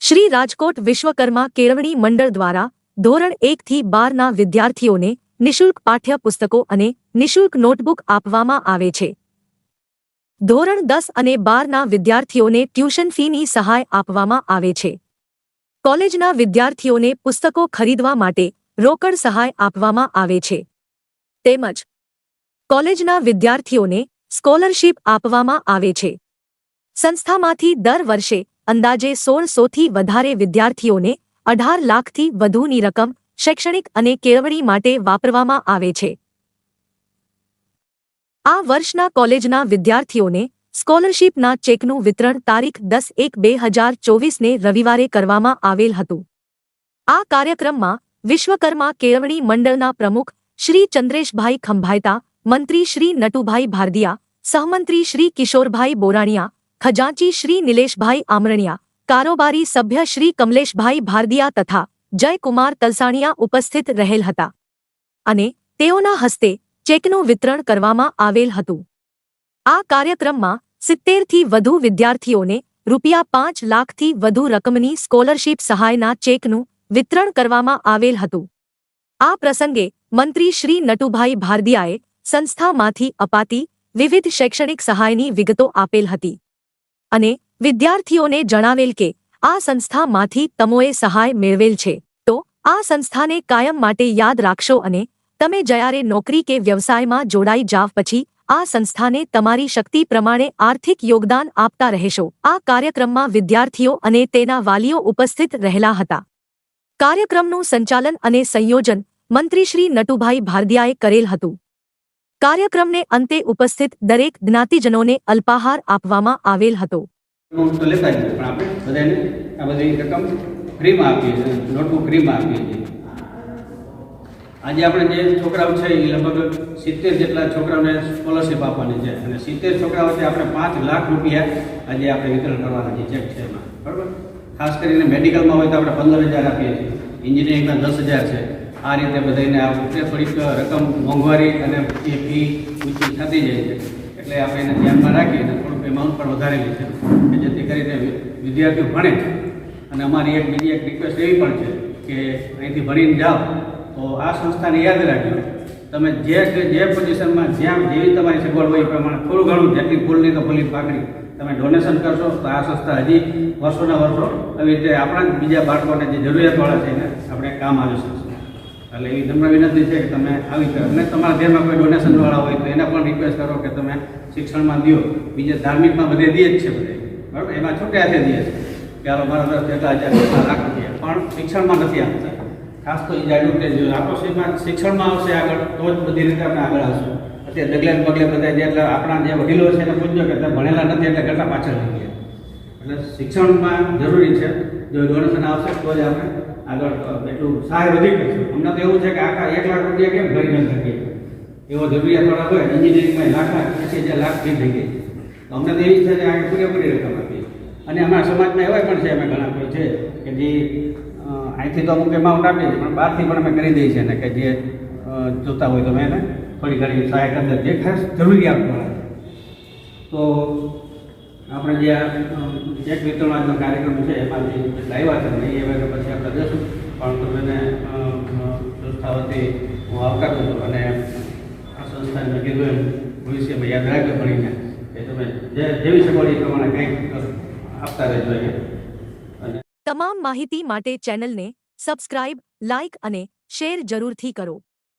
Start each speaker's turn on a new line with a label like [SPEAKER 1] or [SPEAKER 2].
[SPEAKER 1] શ્રી રાજકોટ વિશ્વકર્મા કેળવણી મંડળ દ્વારા ધોરણ એકથી બારના વિદ્યાર્થીઓને નિઃશુલ્ક પાઠ્યપુસ્તકો અને નિશુલ્ક નોટબુક આપવામાં આવે છે. ધોરણ દસ અને બારના વિદ્યાર્થીઓને ટ્યુશન ફીની સહાય આપવામાં આવે છે. કોલેજના વિદ્યાર્થીઓને પુસ્તકો ખરીદવા માટે રોકડ સહાય આપવામાં આવે છે. તેમજ કોલેજના વિદ્યાર્થીઓને સ્કોલરશીપ આપવામાં આવે છે. સંસ્થામાંથી દર વર્ષે અંદાજે સોળસોથી વધારે વિદ્યાર્થીઓને અઢાર લાખથી વધુની રકમ શૈક્ષણિક અને કેળવણી માટે વાપરવામાં આવે છે. આ વર્ષના કોલેજના વિદ્યાર્થીઓને સ્કોલરશીપના ચેકનું વિતરણ તારીખ દસ એક બે હજાર ચોવીસને રવિવારે કરવામાં આવેલ હતું. આ કાર્યક્રમમાં વિશ્વકર્મા કેળવણી મંડળના પ્રમુખ શ્રી ચંદ્રેશભાઈ ખંભાયતા, મંત્રી શ્રી નટુભાઈ ભારદિયા, સહમંત્રી શ્રી કિશોરભાઈ બોરાણીયા ખજાંચી શ્રી નિલેશભાઈ આમરણિયા, કારોબારી સભ્ય શ્રી કમલેશભાઈ ભારદિયા તથા જયકુમાર તલસાણિયા ઉપસ્થિત રહેલ હતા અને તેઓના હસ્તે ચેકનું વિતરણ કરવામાં આવેલ હતું. આ કાર્યક્રમમાં સિત્તેરથી વધુ વિદ્યાર્થીઓને રૂપિયા પાંચ લાખથી વધુ રકમની સ્કોલરશીપ સહાયના ચેકનું વિતરણ કરવામાં આવેલ હતું. આ પ્રસંગે મંત્રી શ્રી નટુભાઈ ભારદિયાએ સંસ્થામાંથી અપાતી વિવિધ શૈક્ષણિક સહાયની વિગતો આપેલ હતી. અને વિદ્યાર્થીઓને જણાવેલ કે, આ સંસ્થામાંથી તમોએ સહાય મેળવેલ છે. તો, આ સંસ્થાને કાયમ માટે યાદ રાખશો અને તમે જ્યારે નોકરી કે વ્યવસાયમાં જોડાઈ જાવ પછી, આ સંસ્થાને તમારી શક્તિ પ્રમાણે આર્થિક યોગદાન આપતા રહેશો. આ કાર્યક્રમમાં વિદ્યાર્થીઓ અને તેના વાલીઓ ઉપસ્થિત રહેલા હતા. કાર્યક્રમનું સંચાલન અને સંયોજન મંત્રી શ્રી નટુભાઈ ભારદિયાએ કરેલ હતું. કાર્યક્રમને અંતે ઉપસ્થિત દરેક જ્ઞાતિજનોને અલ્પાહાર આપવામાં આવેલ હતો.
[SPEAKER 2] આજે આપણે જે છોકરાઓ છે, એ લગભગ સિત્તેર જેટલા છોકરાઓને સ્કોલરશિપ આપવાની છે અને સિત્તેર છોકરાઓથી આપણે પાંચ લાખ રૂપિયા આજે આપણે વિતરણ કરવાના છે ચેક છે એમાં. બરાબર? ખાસ કરીને મેડિકલમાં હોય તો આપણે પંદર હજાર આપીએ છીએ. એન્જિનિયરિંગમાં દસ હજાર છે. આ રીતે બધાને આ વખતે થોડીક રકમ મોંઘવારી અને એ ફી ઊંચી થતી જાય છે. એટલે આપણે એને ધ્યાનમાં રાખીએ અને થોડુંક એમાઉન્ટ પણ વધારેલી છે. કે જેથી કરીને વિદ્યાર્થીઓ ભણે. અને અમારી એક બીજી એક રિક્વેસ્ટ એવી પણ છે કે અહીંથી ભણીને જાઓ. તો આ સંસ્થાને યાદ રાખજો. તમે જે જે પોઝિશનમાં જ્યાં જેવી તમારી સગવડ હોય એ પ્રમાણે થોડું ઘણું જેટલી ફૂલની તો ફૂલની પાકડી. તમે ડોનેશન કરશો તો આ સંસ્થા હજી વર્ષોના વર્ષો આવી રીતે આપણા બીજા બાળકોને જે જરૂરિયાતવાળા છે એને આપણે કામ આવી શકશે. એટલે એવી તમને વિનંતી છે કે તમે આવી શકો. અને તમારા ધ્યાનમાં કોઈ ડોનેશનવાળા હોય તો એને પણ રિક્વેસ્ટ કરો કે તમે શિક્ષણમાં દો બીજે ધાર્મિકમાં બધે દે જ છે બધે. બરાબર? એમાં છૂટે હાથે દે છે. કે હાલો, મારા તરફ જેટલા હજાર એટલા લાખ રૂપિયા પણ શિક્ષણમાં નથી આપતા. ખાસ તો એ એડવર્ટેજ આપણો શિક્ષણમાં આવશે આગળ, તો જ બધી રીતે આપણે આગળ આવશું. અત્યારે ડગલે પગલે બધા જે એટલે આપણા જે વડીલો છે એને પૂછજો કે તમે ભણેલા નથી એટલે કેટલા પાછળ થઈ ગયા. એટલે શિક્ષણમાં જરૂરી છે. જો ડોનેશન આવશે તો જ આપણે આગળ એટલું સહાય વધી કરશે અમને તો એવું છે કે આખા એક લાખ રૂપિયા કેમ ભરી ન શકીએ? એવો જરૂરિયાતવાળા હોય એન્જિનિયરિંગમાં લાખ લાખ એસી હજાર લાખ ફી થઈ ગઈ તો અમને તો એવી છે કે આ પૂરેપૂરી રકમ આપીએ. અને અમારા સમાજમાં એવા પણ છે, અમે ઘણા કોઈ છે, કે જે અહીંથી તો અમુક એમાઉન્ટ આપીએ છીએ, પણ બહારથી પણ અમે કરી દઈએ છીએ. ને કે જે જોતા હોય તો અમે એને થોડી ઘણી સહાય કરી દઈએ. જે ખાસ જરૂરિયાત વાળા તો આપણે જે ચેક વિતરણ કાર્યક્રમ છે, એમાં જે લાવ્યા છે ને એ હવે પછી આપણે દઈશું પણ તમને સંસ્થા વતી હું આવકારું છું અને આ સંસ્થાને કીધું એમ, ભવિષ્યમાં યાદ રાખજો ભણીને. કે તમે જે જેવી સગવડ એ પ્રમાણે કંઈક આપતા રહેજો
[SPEAKER 1] તમામ માહિતી માટે ચેનલને સબસ્ક્રાઇબ, લાઇક અને શેર જરૂરથી કરો.